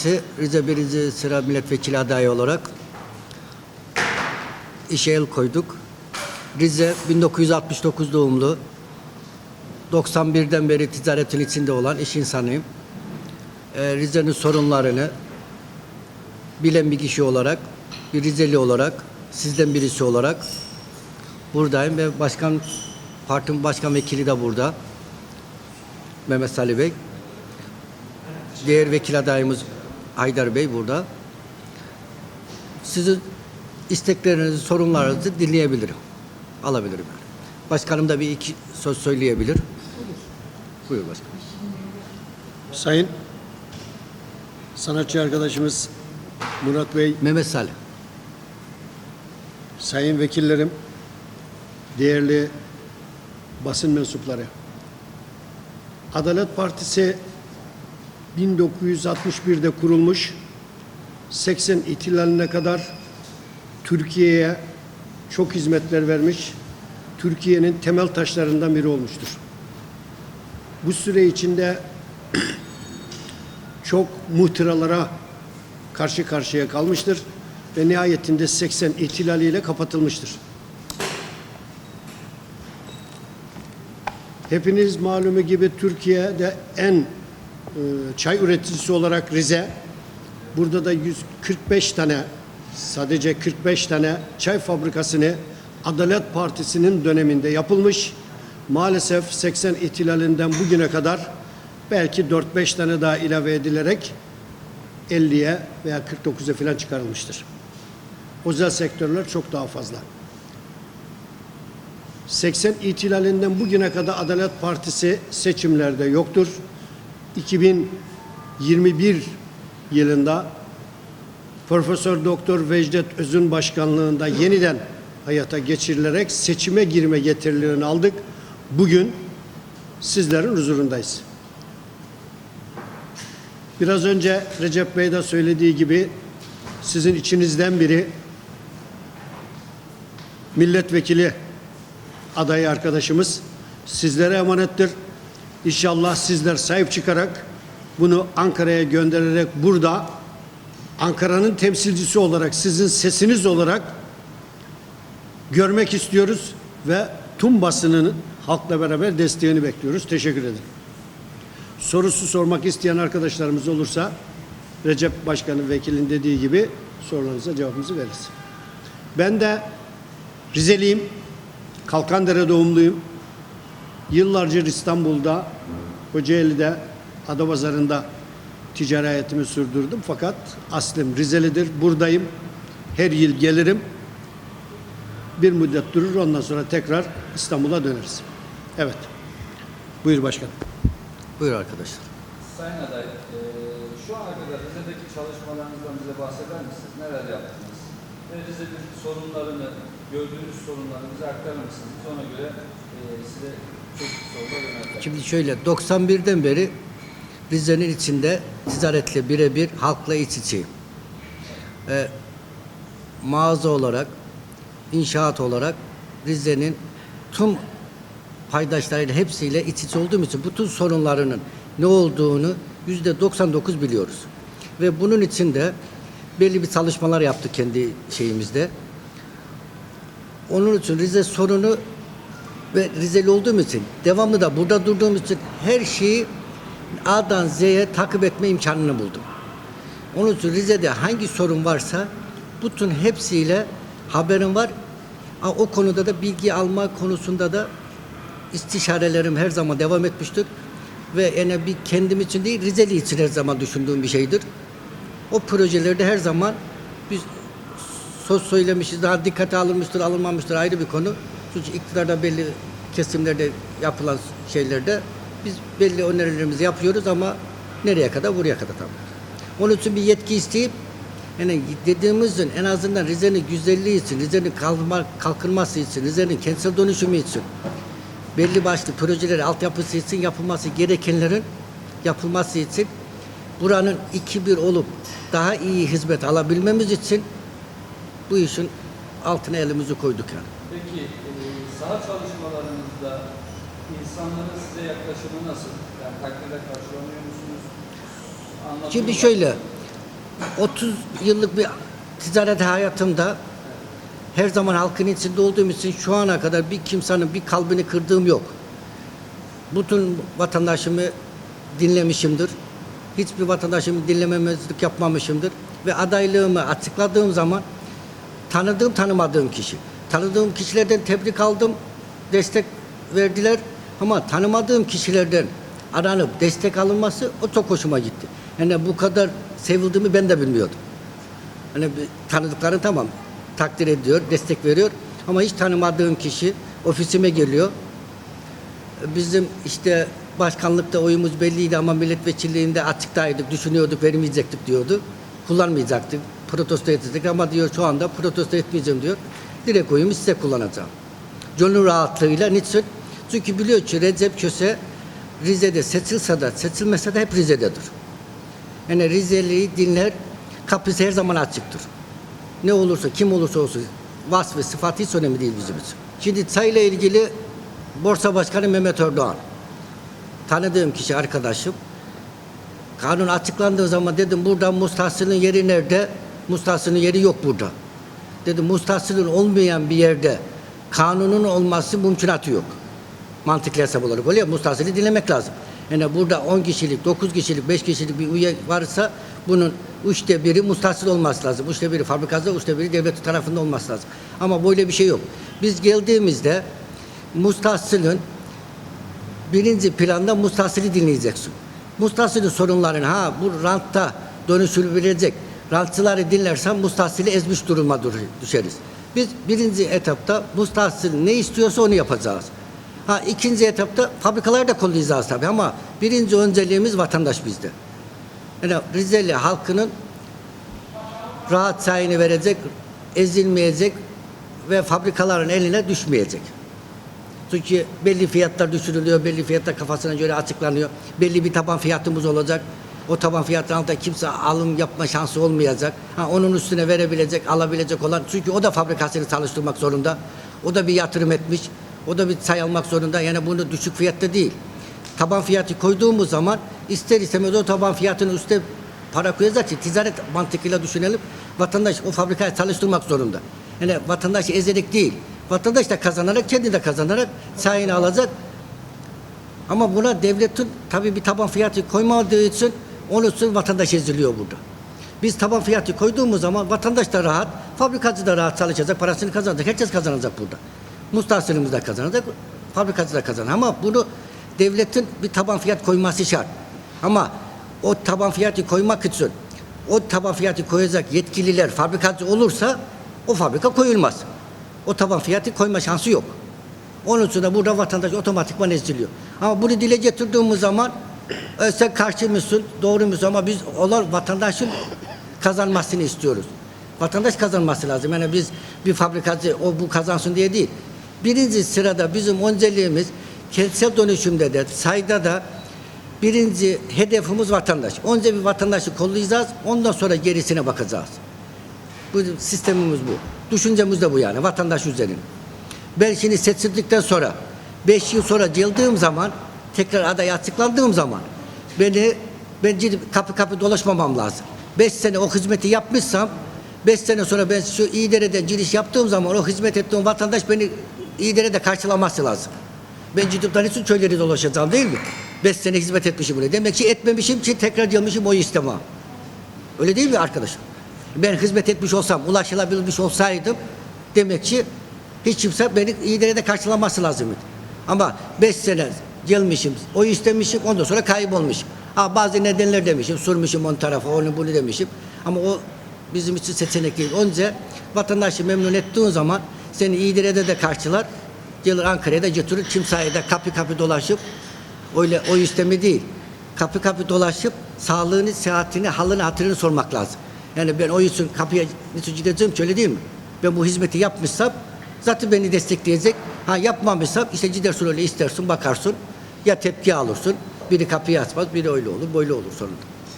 Partisi Rize Birinci Sıra Milletvekili adayı olarak işe el koyduk. Rize 1969 doğumlu. 91'den beri ticaretin içinde olan iş insanıyım. Ee, Rize'nin sorunlarını bilen bir kişi olarak, bir Rizeli olarak, sizden birisi olarak buradayım ve başkan partinin başkan vekili de burada. Mehmet Salih Bey. Diğer vekil adayımız Haydar Bey burada. Sizin isteklerinizi, sorunlarınızı dinleyebilirim. Alabilirim. Yani. Başkanım da bir iki söz söyleyebilir. Buyur başkanım. Sayın sanatçı arkadaşımız Murat Bey, Mehmet Salih. sayın vekillerim, değerli basın mensupları. Adalet Partisi 1961'de kurulmuş, 80 ihtilaline kadar Türkiye'ye çok hizmetler vermiş, Türkiye'nin temel taşlarından biri olmuştur. Bu süre içinde çok muhtıralara karşı karşıya kalmıştır ve nihayetinde 80 ihtilaliyle kapatılmıştır. Hepiniz malumu gibi Türkiye'de en çay üreticisi olarak Rize, burada da 145 tane, sadece 45 tane çay fabrikasını Adalet Partisi'nin döneminde yapılmış. Maalesef 80 ihtilalinden bugüne kadar belki 4-5 tane daha ilave edilerek 50'ye veya 49'a falan çıkarılmıştır. Özel sektörler çok daha fazla. 80 ihtilalinden bugüne kadar Adalet Partisi seçimlerde yoktur. 2021 yılında Profesör Doktor Vecdet Öz'ün başkanlığında yeniden hayata geçirilerek seçime girme getirilerini aldık. Bugün sizlerin huzurundayız. Biraz önce Recep Bey de söylediği gibi sizin içinizden biri milletvekili adayı arkadaşımız sizlere emanettir. İnşallah sizler sahip çıkarak bunu Ankara'ya göndererek burada Ankara'nın temsilcisi olarak sizin sesiniz olarak görmek istiyoruz ve tüm basının halkla beraber desteğini bekliyoruz. Teşekkür ederim. Sorusu sormak isteyen arkadaşlarımız olursa Recep Başkan'ın vekilin dediği gibi sorularınıza cevabımızı veririz. Ben de Rizeliyim. Kalkandere doğumluyum. Yıllarca İstanbul'da, Kocaeli'de, Adapazarı'nda ticari hayatımı sürdürdüm. Fakat aslım Rizelidir. Buradayım. Her yıl gelirim. Bir müddet durur. Ondan sonra tekrar İstanbul'a döneriz. Evet. Buyur başkanım. Buyur arkadaşlar. Sayın aday, eee, şu ana kadar Rize'deki çalışmalarınızdan bize bahseder misiniz? Neler yaptınız? Rize'nin sorunlarını, gördüğünüz sorunları bize aktarır mısınız? Biz ona göre eee, size. Şimdi şöyle 91'den beri Rize'nin içinde ticaretle birebir halkla iç içeyim. Ee, mağaza olarak, inşaat olarak Rize'nin tüm paydaşlarıyla hepsiyle iç içe olduğum için bütün sorunlarının ne olduğunu yüzde 99 biliyoruz. Ve bunun için de belli bir çalışmalar yaptık kendi şeyimizde. Onun için Rize sorunu ve Rizeli olduğum için devamlı da burada durduğum için her şeyi A'dan Z'ye takip etme imkanını buldum. Onun için Rize'de hangi sorun varsa bütün hepsiyle haberim var. O konuda da bilgi alma konusunda da istişarelerim her zaman devam etmiştir. Ve yine bir kendim için değil Rizeli için her zaman düşündüğüm bir şeydir. O projelerde her zaman biz söz söylemişiz, daha dikkate alınmıştır, alınmamıştır ayrı bir konu. Çünkü iktidarda belli kesimlerde yapılan şeylerde biz belli önerilerimizi yapıyoruz ama nereye kadar? Buraya kadar tabii. Onun için bir yetki isteyip yani dediğimizin en azından Rize'nin güzelliği için, Rize'nin kalkınma, kalkınması için, Rize'nin kentsel dönüşümü için belli başlı projeleri altyapısı için yapılması gerekenlerin yapılması için buranın iki bir olup daha iyi hizmet alabilmemiz için bu işin altına elimizi koyduk yani. Peki, saha çalışmalarınızda insanların size yaklaşımı nasıl? Yani takdirde karşılanıyor musunuz? Anlatım Şimdi şöyle, 30 yıllık bir ticaret hayatımda her zaman halkın içinde olduğum için şu ana kadar bir kimsenin bir kalbini kırdığım yok. Bütün vatandaşımı dinlemişimdir. Hiçbir vatandaşımı dinlememezlik yapmamışımdır. Ve adaylığımı açıkladığım zaman tanıdığım tanımadığım kişi. Tanıdığım kişilerden tebrik aldım, destek verdiler. Ama tanımadığım kişilerden aranıp destek alınması o çok hoşuma gitti. Yani bu kadar sevildiğimi ben de bilmiyordum. Hani tanıdıkları tamam takdir ediyor, destek veriyor. Ama hiç tanımadığım kişi ofisime geliyor. Bizim işte başkanlıkta oyumuz belliydi ama milletvekilliğinde açıktaydık, düşünüyorduk, vermeyecektik diyordu. Kullanmayacaktık, protesto edecektik ama diyor şu anda protesto etmeyeceğim diyor. Direkt oyumu size kullanacağım. Gönül rahatlığıyla niçin? Çünkü biliyor ki Recep Köse Rize'de seçilse de seçilmese de hep Rize'dedir. Yani Rizeli'yi dinler, kapısı her zaman açıktır. Ne olursa, kim olursa olsun vasfı, sıfatı hiç önemli değil bizim için. Şimdi sayıyla ilgili Borsa Başkanı Mehmet Erdoğan. Tanıdığım kişi, arkadaşım. Kanun açıklandığı zaman dedim burada Mustasıl'ın yeri nerede? Mustasıl'ın yeri yok burada. Dedim Mustasıl'ın olmayan bir yerde kanunun olması mümkünatı yok. Mantıklı hesap olarak öyle Mustasıl'ı dinlemek lazım. Yani burada 10 kişilik, 9 kişilik, 5 kişilik bir üye varsa bunun üçte biri mustasıl olması lazım. Üçte biri fabrikada, üçte biri devlet tarafında olması lazım. Ama böyle bir şey yok. Biz geldiğimizde mustasılın birinci planda mustasili dinleyeceksin. Mustasilin sorunlarını ha bu rantta dönüştürülecek. Rantçıları dinlersen mustasili ezmiş duruma dur- düşeriz. Biz birinci etapta mustasil ne istiyorsa onu yapacağız. Ha ikinci etapta fabrikaları da kollayacağız tabii ama birinci önceliğimiz vatandaş bizde. Yani Rizeli halkının rahat sayını verecek, ezilmeyecek ve fabrikaların eline düşmeyecek. Çünkü belli fiyatlar düşürülüyor, belli fiyatlar kafasına göre açıklanıyor. Belli bir taban fiyatımız olacak. O taban fiyatın altında kimse alım yapma şansı olmayacak. Ha, onun üstüne verebilecek, alabilecek olan. Çünkü o da fabrikasını çalıştırmak zorunda. O da bir yatırım etmiş. O da bir say almak zorunda. Yani bunu düşük fiyatta değil. Taban fiyatı koyduğumuz zaman ister istemez o taban fiyatının üstte para koyacak ki ticaret mantığıyla düşünelim. Vatandaş o fabrikayı çalıştırmak zorunda. Yani vatandaş ezerek değil. Vatandaş da kazanarak, kendi de kazanarak sayını alacak. Ama buna devletin tabii bir taban fiyatı koymadığı için onun için vatandaş eziliyor burada. Biz taban fiyatı koyduğumuz zaman vatandaş da rahat, fabrikacı da rahat çalışacak, parasını kazanacak. Herkes kazanacak burada. Mustasirimiz de kazanacak, fabrikacı da kazanacak. Ama bunu devletin bir taban fiyat koyması şart. Ama o taban fiyatı koymak için o taban fiyatı koyacak yetkililer fabrikacı olursa o fabrika koyulmaz. O taban fiyatı koyma şansı yok. Onun için de burada vatandaş otomatikman eziliyor. Ama bunu dile getirdiğimiz zaman sen karşı mısın, doğru musun ama biz olan vatandaşın kazanmasını istiyoruz. Vatandaş kazanması lazım. Yani biz bir fabrikacı o bu kazansın diye değil. Birinci sırada bizim önceliğimiz kentsel dönüşümde de sayda da birinci hedefimiz vatandaş. Önce bir vatandaşı kollayacağız. Ondan sonra gerisine bakacağız. Bu sistemimiz bu. Düşüncemiz de bu yani vatandaş üzerine. Ben şimdi seçildikten sonra 5 yıl sonra geldiğim zaman tekrar aday açıklandığım zaman beni ben gidip kapı kapı dolaşmamam lazım. 5 sene o hizmeti yapmışsam 5 sene sonra ben şu İİDER'den giriş yaptığım zaman o hizmet ettiğim vatandaş beni İİDER'de karşılaması lazım. Ben gidip de için köyleri dolaşacağım değil mi? 5 sene hizmet etmişim buraya. Demek ki etmemişim ki tekrar gelmişim o istemem. Öyle değil mi arkadaşım? Ben hizmet etmiş olsam, ulaşılabilmiş olsaydım demek ki hiç kimse beni iyi de karşılaması lazımdı. Ama 5 sene gelmişim, o istemişim, ondan sonra kaybolmuşum. Ha, bazı nedenler demişim, sormuşum on tarafa, onu bunu demişim. Ama o bizim için seçenek değil. Önce vatandaşı memnun ettiğin zaman seni İğdere'de de karşılar, gelir Ankara'ya da götürür, kimseye de kapı kapı dolaşıp öyle o istemi değil. Kapı kapı dolaşıp sağlığını, sıhhatini, halını, hatırını sormak lazım. Yani ben o için kapıya niçin gideceğim ki öyle değil mi? Ben bu hizmeti yapmışsam zaten beni destekleyecek. Ha yapmamışsam işte gidersin öyle istersin bakarsın. Ya tepki alırsın. Biri kapıyı açmaz, biri öyle olur, böyle olur sonunda.